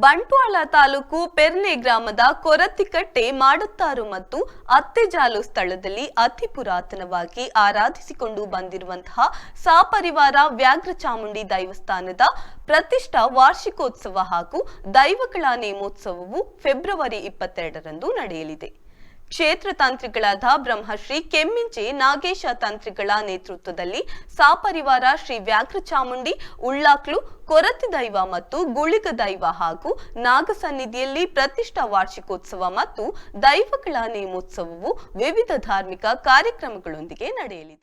ಬಂಟ್ವಾಳ ತಾಲೂಕು ಪೆರ್ನೆ ಗ್ರಾಮದ ಕೊರತಿಕಟ್ಟೆ ಮಾಡುತ್ತಾರು ಮತ್ತು ಅತ್ತೆಜಾಲು ಸ್ಥಳದಲ್ಲಿ ಅತಿ ಪುರಾತನವಾಗಿ ಆರಾಧಿಸಿಕೊಂಡು ಬಂದಿರುವಂತಹ ಸಾಪರಿವಾರ ವ್ಯಾಘ್ರ ಚಾಮುಂಡಿ ದೈವಸ್ಥಾನದ ಪ್ರತಿಷ್ಠಾ ವಾರ್ಷಿಕೋತ್ಸವ ಹಾಗೂ ದೈವಗಳ ನೇಮೋತ್ಸವವು ಫೆಬ್ರವರಿ ಇಪ್ಪತ್ತೆರಡರಂದು ನಡೆಯಲಿದೆ. ಕ್ಷೇತ್ರ ತಂತ್ರಿಗಳಾದ ಬ್ರಹ್ಮಶ್ರೀ, ಕೆಮ್ಮಿಂಚಿ, ನಾಗೇಶ ತಂತ್ರಿಗಳ ನೇತೃತ್ವದಲ್ಲಿ ಸಾಪರಿವಾರ ಶ್ರೀ ವ್ಯಾಘ್ರ ಚಾಮುಂಡಿ, ಉಳ್ಳಾಕ್ಲು, ಕೊರತಿ ದೈವ ಮತ್ತು ಗುಳಿಗ ದೈವ ಹಾಗೂ ನಾಗಸನ್ನಿಧಿಯಲ್ಲಿ ಪ್ರತಿಷ್ಠಾ ವಾರ್ಷಿಕೋತ್ಸವ ಮತ್ತು ದೈವಗಳ ನೇಮೋತ್ಸವವು ವಿವಿಧ ಧಾರ್ಮಿಕ ಕಾರ್ಯಕ್ರಮಗಳೊಂದಿಗೆ ನಡೆಯಲಿದೆ.